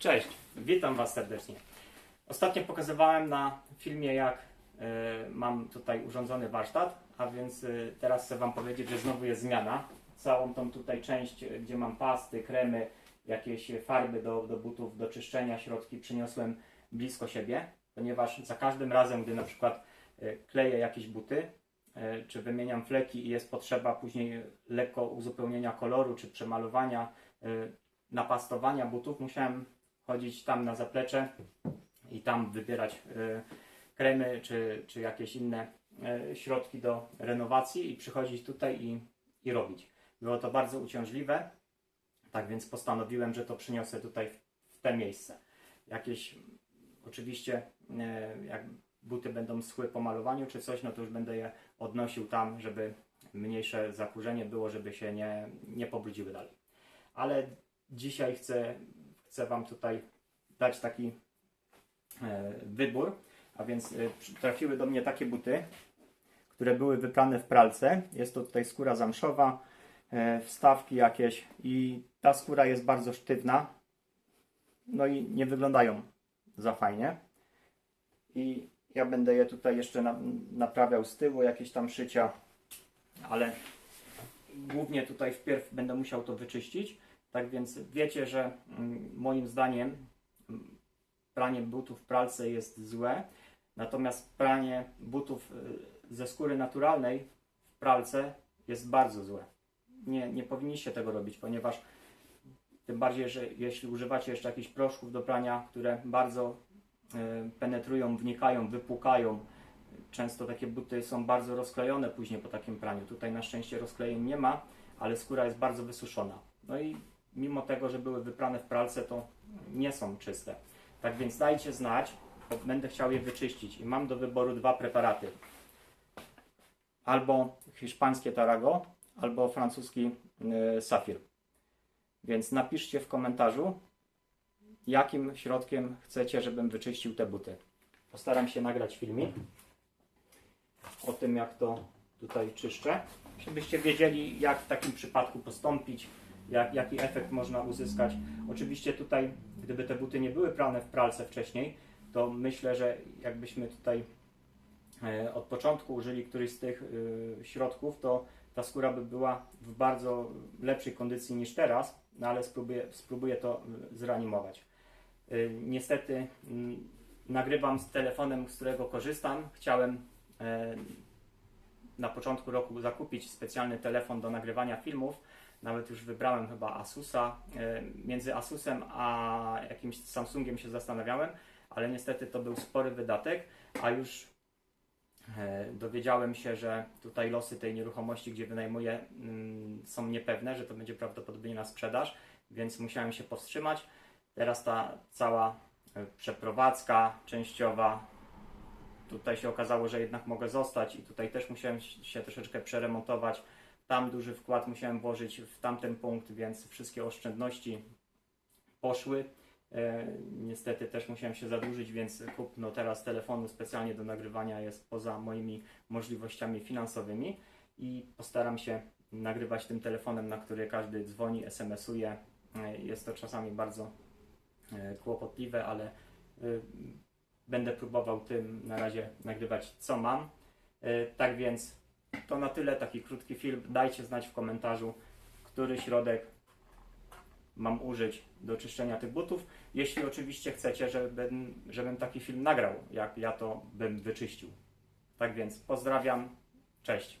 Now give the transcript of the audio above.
Cześć, witam Was serdecznie. Ostatnio pokazywałem na filmie, jak e, mam tutaj urządzony warsztat, a więc e, teraz chcę Wam powiedzieć, że znowu jest zmiana. Całą tą tutaj część, e, gdzie mam pasty, kremy, jakieś farby do, do butów, do czyszczenia, środki przyniosłem blisko siebie, ponieważ za każdym razem, gdy na przykład kleję jakieś buty, czy wymieniam fleki i jest potrzeba później lekko uzupełnienia koloru, czy przemalowania, napastowania butów, musiałem chodzić tam na zaplecze i tam wybierać e, kremy czy, czy jakieś inne e, środki do renowacji i przychodzić tutaj i, i robić. Było to bardzo uciążliwe, tak więc postanowiłem, że to przyniosę tutaj w, w te miejsce. Jakieś oczywiście e, jak buty będą schły po malowaniu czy coś, no to już będę je odnosił tam, żeby mniejsze zakurzenie było, żeby się nie, nie pobrudziły dalej. Ale dzisiaj chcę, chcę Wam tutaj dać taki e, wybór, a więc e, trafiły do mnie takie buty, które były wyprane w pralce. Jest to tutaj skóra zamszowa, e, wstawki jakieś i ta skóra jest bardzo sztywna, no i nie wyglądają za fajnie. I ja będę je tutaj jeszcze na, naprawiał z tyłu, jakieś tam szycia, ale głównie tutaj wpierw będę musiał to wyczyścić. Tak więc wiecie, że mm, moim zdaniem mm, pranie butów w pralce jest złe, natomiast pranie butów y, ze skóry naturalnej w pralce jest bardzo złe. Nie, nie powinniście tego robić, ponieważ tym bardziej, że jeśli używacie jeszcze jakichś proszków do prania, które bardzo y, penetrują, wnikają, wypłukają, często takie buty są bardzo rozklejone później po takim praniu. Tutaj na szczęście rozklejeń nie ma, ale skóra jest bardzo wysuszona. No i mimo tego, że były wyprane w pralce, to nie są czyste. Tak więc dajcie znać, bo będę chciał je wyczyścić i mam do wyboru dwa preparaty. Albo hiszpańskie Tarago, albo francuski y, Safir. Więc napiszcie w komentarzu, jakim środkiem chcecie, żebym wyczyścił te buty. Postaram się nagrać filmik o tym, jak to tutaj czyszczę, żebyście wiedzieli, jak w takim przypadku postąpić, jak, jaki efekt można uzyskać. Oczywiście tutaj, gdyby te buty nie były prane w pralce wcześniej, to myślę, że jakbyśmy tutaj e, od początku użyli któryś z tych e, środków, to ta skóra by była w bardzo lepszej kondycji niż teraz, no ale spróbuję, spróbuję to e, zreanimować. Niestety nagrywam z telefonem, z którego korzystam. Chciałem na początku roku zakupić specjalny telefon do nagrywania filmów. Nawet już wybrałem chyba Asusa. E, Między Asusem a jakimś Samsungiem się zastanawiałem, ale niestety to był spory wydatek, a już e, dowiedziałem się, że tutaj losy tej nieruchomości, gdzie wynajmuję, mm, są niepewne, że to będzie prawdopodobnie na sprzedaż, więc musiałem się powstrzymać. Teraz ta cała e, przeprowadzka częściowa, tutaj się okazało, że jednak mogę zostać i tutaj też musiałem się troszeczkę przeremontować. Tam duży wkład musiałem włożyć w tamten punkt, więc wszystkie oszczędności poszły. E, niestety też musiałem się zadłużyć, więc kupno teraz telefonu specjalnie do nagrywania jest poza moimi możliwościami finansowymi i postaram się nagrywać tym telefonem, na który każdy dzwoni, SMS-uje. E, Jest to czasami bardzo e, kłopotliwe, ale będę próbował tym na razie nagrywać co mam. Tak więc to na tyle, taki krótki film. Dajcie znać w komentarzu, który środek mam użyć do czyszczenia tych butów. Jeśli oczywiście chcecie, żebym, żebym taki film nagrał, jak ja to bym wyczyścił. Tak więc pozdrawiam, cześć.